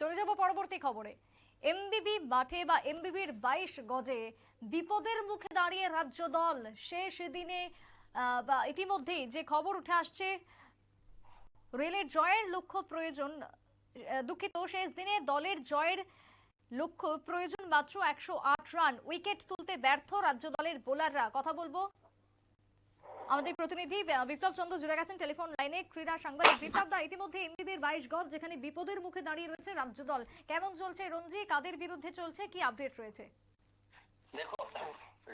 চলে যাব পরবর্তী খবরে। এমবিবি মাঠে বা এমবিবির বাইশ গজে বিপদের মুখে দাঁড়িয়ে রাজ্য দল। শেষ দিনে বা ইতিমধ্যেই যে খবর উঠে আসছে, রেলের জয়ের লক্ষ্য প্রয়োজন দুঃখিত, শেষ দিনে দলের জয়ের লক্ষ্য প্রয়োজন মাত্র একশো আট রান। উইকেট তুলতে ব্যর্থ রাজ্য দলের বোলাররা। কথা বলব আমাদের প্রতিনিধি বিপ্লব চন্দ্র জুড়ে গেছেন টেলিফোন লাইনে। ক্রীড়া সাংবাদিক বিপ্লব দা, ইতিমধ্যে এমবিবির বাইশ গজ, যেখানে বিপদের মুখে দাঁড়িয়ে রয়েছে রাজ্য দল। কেমন চলছে রঞ্জি? কাদের বিরুদ্ধে চলছে? কি আপডেট রয়েছে? দেখো,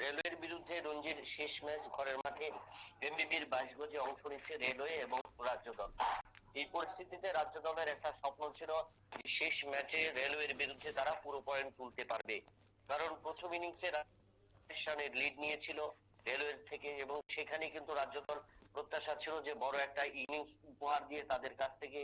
রেলওয়ের বিরুদ্ধে রঞ্জির শেষ ম্যাচ ঘরের মাঠে এমবিবির বাইশ অংশ নিচ্ছে রেলওয়ে এবং রাজ্য দল। এই পরিস্থিতিতে রাজ্য দলের একটা স্বপ্ন ছিল শেষ ম্যাচে রেলওয়ের বিরুদ্ধে তারা পুরো পয়েন্ট তুলতে পারবে। কারণ প্রথম ইনিংসে লিড নিয়েছিল। রেলওয়ের থেকে, এবং সেখানে কিন্তু রাজ্য দল প্রত্যাশা ছিল যে বড় একটা ইনিংস উপহার দিয়ে তাদের কাছ থেকে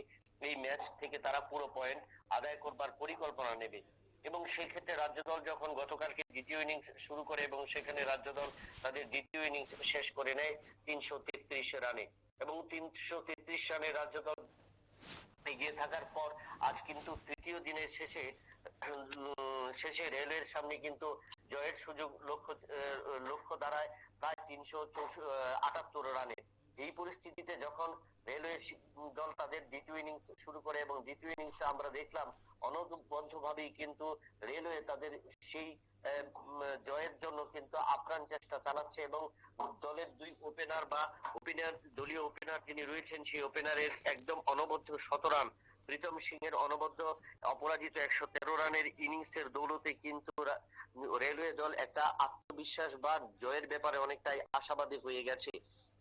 এই ম্যাচ থেকে তারা পুরো পয়েন্ট আদায় করবার পরিকল্পনা নেবে। এবং সেক্ষেত্রে রাজ্য দল যখন গতকালকে দ্বিতীয় ইনিংস শুরু করে, এবং সেখানে রাজ্য দল তাদের দ্বিতীয় ইনিংস শেষ করে নেয় তিনশো তেত্রিশ রানে। এবং তিনশো তেত্রিশ রানে রাজ্য দল এগিয়ে থাকার পর আজ কিন্তু তৃতীয় দিনের শেষে শেষে রেলের সামনে কিন্তু জয়ের সুযোগ লক্ষ্য লক্ষ্য দাঁড়ায় প্রায় তিনশো আটাত্তর রানে। এই পরিস্থিতিতে যখন রেলওয়ে দল তাদের দ্বিতীয় ইনিংস শুরু করে এবং দ্বিতীয় ইনিংসে আমরা দেখলাম অনবদ্য ভাবেই কিন্তু রেলওয়ে তাদের সেই জয়ের জন্য কিন্তু আপ্রাণ চেষ্টা চালাচ্ছে এবং দলের দুই ওপেনার বা ওপেনার দলীয় ওপেনার যিনি রয়েছেন, সেই ওপেনারের একদম অনবদ্য শতরান প্রীতম সিং এর অনবদ্য অপরাজিত একশো তেরো রানের ইনিংসের দৌলতে কিন্তু রেলওয়ে দল একটা আত্মবিশ্বাস বা জয়ের ব্যাপারে অনেকটাই আশাবাদী হয়ে গেছে।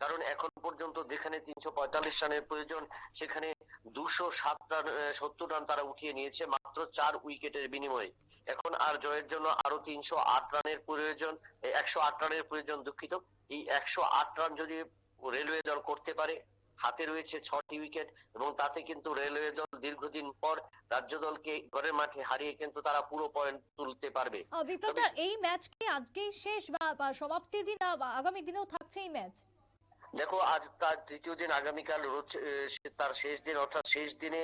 কারণ এখন পর্যন্ত যেখানে তিনশো পঁয়তাল্লিশ রানের প্রয়োজন, সেখানে দুশো সাত রান সত্তর রান তারা উঠিয়ে নিয়েছে মাত্র চার উইকেটের বিনিময়ে। এখন আর জয়ের জন্য আরও তিনশো আট রানের প্রয়োজন একশো আট রানের প্রয়োজন দুঃখিত। এই একশো আট রান যদি রেলওয়ে দল করতে পারে হাতে রয়েছে ছটি উইকেট এবং তাতে কিন্তু রেলওয়ে দল দীর্ঘদিন পর রাজ্য দলকে ঘরের মাঠে হারিয়ে কিন্তু তারা পুরো পয়েন্ট তুলতে পারবে। এই ম্যাচ কি আজকেই শেষ বা সমাপ্তির দিন আগামী দিনেও থাকছে এই ম্যাচ দেখো আজ তার তৃতীয় দিন আগামীকাল রোজ তার শেষ দিন অর্থাৎ শেষ দিনে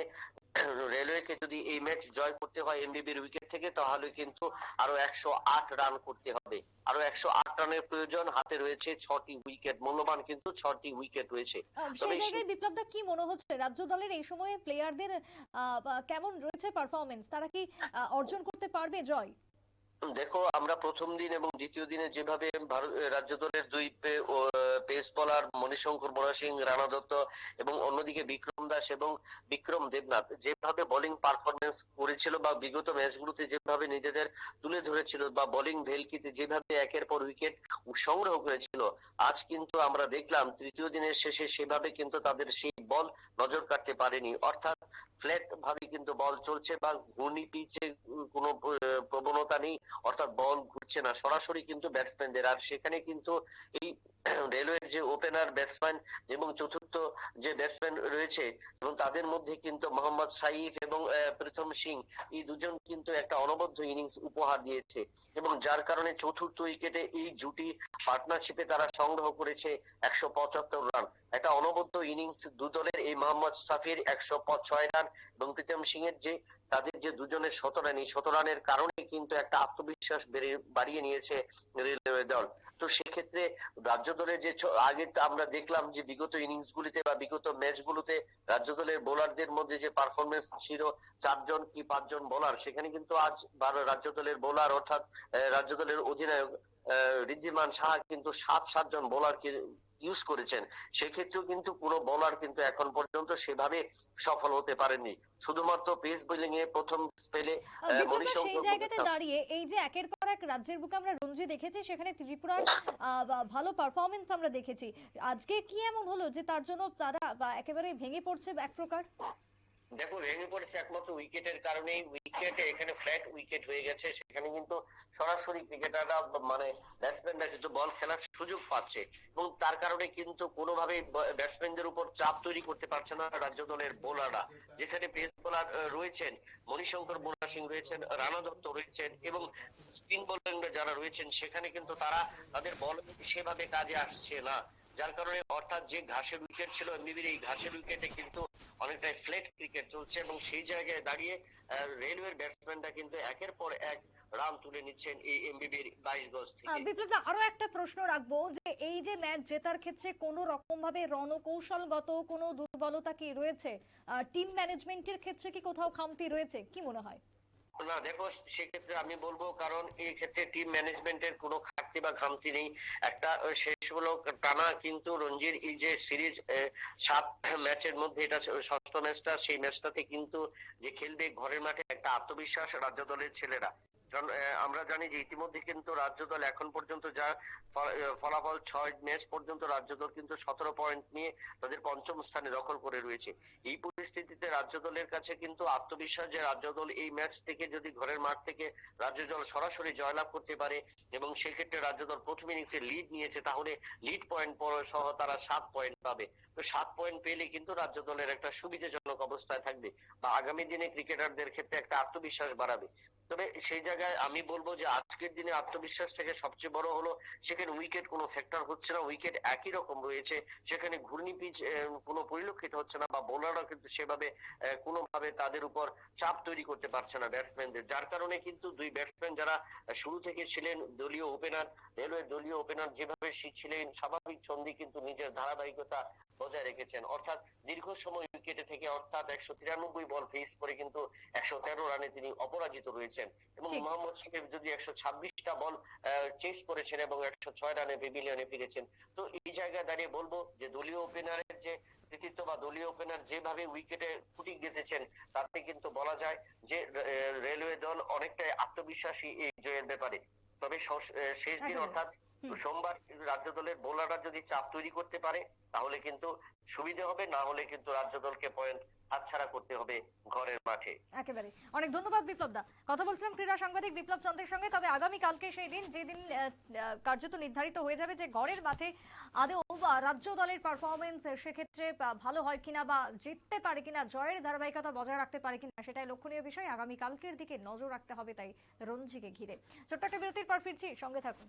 রেলওয়েকে যদি এই ম্যাচ জয় করতে হয় এমবিবির উইকেট থেকে তাহলে কিন্তু আরও একশো আট রান করতে হবে। আরও একশো আট রানের প্রয়োজন হাতে রয়েছে ছটি উইকেট মূল্যবান কিন্তু ছটি উইকেট রয়েছে। সেই জায়গায় বিপ্লব দা কি মনে হচ্ছে? রাজ্য দলের এই সময়ে প্লেয়ারদের কেমন রয়েছে পারফরমেন্স তারা কি অর্জন করতে পারবে জয়? দেখো, আমরা প্রথম দিন এবং দ্বিতীয় দিনে যেভাবে রাজ্য দলের দুই পেস বলার মণিশঙ্কর বড়া সিং রানা দত্ত এবং অন্যদিকে বিক্রম দাস এবং বিক্রম দেবনাথ যেভাবে বোলিং পারফরমেন্স করেছিল বা বিগত ম্যাচগুলোতে যেভাবে নিজেদের তুলে ধরেছিল বা বোলিং ভেলকিতে যেভাবে একের পর উইকেট সংগ্রহ করেছিল, আজ কিন্তু আমরা দেখলাম তৃতীয় দিনের শেষে সেভাবে কিন্তু তাদের সেই বল নজর কাটতে পারেনি। অর্থাৎ ফ্ল্যাট ভাবে কিন্তু বল চলছে বা ঘূর্ণি পিচে কোনো প্রবণতা নেই, অর্থাৎ বল ঘুরছে না। সরাসরি কিন্তু ব্যাটসম্যানদের আর সেখানে কিন্তু এই রেলওয়ের যে ওপেনার ব্যাটসম্যান এবং চতুর্থ যে ব্যাটসম্যান রয়েছে এবং তাদের মধ্যে কিন্তু মোহাম্মদ সাইফ এবং আহ, প্রীতম সিং এই দুজন কিন্তু একটা অনবদ্য ইনিংস উপহার দিয়েছে। এবং যার কারণে চতুর্থ উইকেটে এই জুটি পার্টনারশিপে তারা সংগ্রহ করেছে একশো পঁচাত্তর রান। একটা অনবদ্য ইনিংস দু দলের এই মোহাম্মদ সাফির একশো ছয় রান এবং প্রীতম সিং এর যে তাদের যে দুজনের শতরান এই শত রানের কারণে কিন্তু একটা আত্মবিশ্বাস বাড়িয়ে নিয়েছে রেলওয়ে দল। তো সেক্ষেত্রে রাজ্য দলের যে আগে আমরা দেখলাম যে বিগত ইনিংস গুলিতে বা বিগত ম্যাচ গুলোতে রাজ্য দলের বোলারদের মধ্যে যে পারফরমেন্স ছিল, চারজন কি পাঁচজন বোলার, সেখানে কিন্তু আজ রাজ্য দলের বোলার অর্থাৎ রাজ্য দলের অধিনায়ক ঋদ্ধিমান সাহা কিন্তু সাত, সাতজন বোলারকে ইউজ করেছেন সেক্ষেত্রেও কিন্তু কোনো বোলার কিন্তু এখন পর্যন্ত সেভাবে সফল হতে পারেননি। শুধুমাত্র পেস বোলিং এ প্রথম স্পেলে সেই জায়গাতে দাঁড়িয়ে এই যে একের পর এক রাজ্যের বুকে আমরা রঞ্জি দেখেছি সেখানে ত্রিপুরার ভালো পারফরমেন্স আমরা দেখেছি। আজকে কি এমন হলো যে তার জন্য তারা বা একেবারে ভেঙে পড়ছে এক প্রকার? দেখো ভেঙে পড়েছে একমাত্র উইকেটের কারণেই উইকেটে এখানে ফ্ল্যাট উইকেট হয়ে গেছে। সেখানে কিন্তু সরাসরি ক্রিকেটাররা মানে ব্যাটসম্যানরা কিন্তু বল খেলার সুযোগ পাচ্ছে। এবং তার কারণে কিন্তু কোনোভাবেই ব্যাটসম্যানদের উপর চাপ তৈরি করতে পারছে না রাজ্য দলের বোলাররা যেখানে পেস বোলার রয়েছেন, মণিশঙ্কর বোলা সিং রয়েছেন, রানা দত্ত রয়েছেন এবং স্পিন বোলিং যারা রয়েছেন, সেখানে কিন্তু তারা তাদের বল সেভাবে কাজে আসছে না। যার কারণে অর্থাৎ যে ঘাসের উইকেট ছিল এমবিবির এই ঘাসের উইকেটে কিন্তু অনেকটাই ফ্লেট ক্রিকেট চলছে এবং সেই জায়গায় দাঁড়িয়ে রেলওয়ের ব্যাটসম্যানরা কিন্তু একের পর এক রান তুলে নিচ্ছেন এই এমবিবির বাইশ গজ থেকে। বিপ্লব দা আরও একটা প্রশ্ন রাখব যে এই যে ম্যাচ জেতার ক্ষেত্রে কোনো রকম ভাবে রণকৌশলগত কোনো দুর্বলতা কি রয়েছে? টিম ম্যানেজমেন্টের ক্ষেত্রে কি কোথাও খামতি রয়েছে? কি মনে হয়? না দেখো সেক্ষেত্রে আমি বলব কারণ এই ক্ষেত্রে টিম ম্যানেজমেন্টের কোনো ঘাটতি বা ঘামতি নেই। একটা শেষ হলো টানা কিন্তু রঞ্জির এই যে সিরিজ সাত ম্যাচের মধ্যে এটা ষষ্ঠ ম্যাচটা, সেই ম্যাচটাতে কিন্তু যে খেলবে ঘরের মাঠে একটা আত্মবিশ্বাস রাজ্য দলের ছেলেরা। আমরা জানি যে ইতিমধ্যে কিন্তু রাজ্য দল এখন পর্যন্ত যা ফলাফল ছয় ম্যাচ পর্যন্ত রাজ্য দল কিন্তু সতেরো পয়েন্ট নিয়ে তাদের পঞ্চম স্থানে দখল করে রয়েছে। এই পরিস্থিতিতে রাজ্য দলের কাছে কিন্তু আত্মবিশ্বাস যে রাজ্য দল এই ম্যাচ থেকে যদি ঘরের মাঠ থেকে রাজ্য দল সরাসরি জয়লাভ করতে পারে এবং সেক্ষেত্রে রাজ্য দল প্রথম ইনিংসে লিড নিয়েছে, তাহলে লিড পয়েন্ট সহ তারা সাত পয়েন্ট পাবে। তো সাত পয়েন্ট পেলে কিন্তু রাজ্য দলের একটা সুবিধাজনক অবস্থায় থাকবে বা আগামী দিনে ক্রিকেটারদের ক্ষেত্রে একটা আত্মবিশ্বাস বাড়াবে। তবে সেই জায়গায় আমি বলব যে আজকের দিনে আত্মবিশ্বাস থেকে সবচেয়ে বড় হলো, সেখানে উইকেট কোনো ফ্যাক্টর হচ্ছে না উইকেট একই রকম রয়েছে, সেখানে ঘূর্ণি পিচ কোনো পরিলক্ষিত হচ্ছে না বা বোলাররা কিন্তু সেভাবে কোনোভাবে তাদের উপর চাপ তৈরি করতে পারছে না ব্যাটসম্যানদের যার কারণে কিন্তু দুই ব্যাটসম্যান যারা শুরু থেকে ছিলেন দলীয় ওপেনার রেলওয়ে দলীয় ওপেনার যেভাবে ছিলেন, স্বাভাবিক ছন্দি কিন্তু নিজের ধারাবাহিকতা বজায় রেখেছেন। অর্থাৎ দীর্ঘ সময় উইকেটে থেকে অর্থাৎ একশো তিরানব্বই বল ফেস করে কিন্তু একশো তেরো রানে তিনি অপরাজিত রয়েছেন। এবং মোহাম্মদ শাকিব যদি একশো ছাব্বিশটা বল চেস করেছেন এবং একশো ছয় রানে পেভিলিয়নে ফিরেছেন তো এই জায়গায় দাঁড়িয়ে বলব যে দলীয় ওপেনারের যে কৃতিত্ব বা দলীয় ওপেনার যেভাবে উইকেটে ফুটি গেঁথেছেন তাতে কিন্তু বলা যায় যে রেলওয়ে দল অনেকটাই আত্মবিশ্বাসী এই জয়ের ব্যাপারে। তবে শেষ দিন অর্থাৎ সোমবার রাজ্য দলের বোলাররা যদি চাপ তৈরি করতে পারে তাহলে কিন্তু সুবিধে হবে না হলে কিন্তু রাজ্য দলকে পয়েন্ট হাতছাড়া করতে হবে ঘরের মাঠে। একেবারে। অনেক ধন্যবাদ বিপ্লব দা। কথা বলছিলাম ক্রীড়া সাংবাদিক বিপ্লব চন্দ্রের সঙ্গে তবে আগামী কালকে সেই দিন যেদিন কার্যত নির্ধারিত হয়ে যাবে যে ঘরের মাঠে আদৌ বা রাজ্য দলের পারফরমেন্স সেক্ষেত্রে ভালো হয় কিনা বা জিততে পারে কিনা জয়ের ধারাবাহিকতা বজায় রাখতে পারে কিনা সেটাই লক্ষণীয় বিষয়। আগামী কালকের দিকে নজর রাখতে হবে তাই রঞ্জিকে ঘিরে। ছোট্ট একটা বিরতির পর ফিরছি সঙ্গে থাকুন।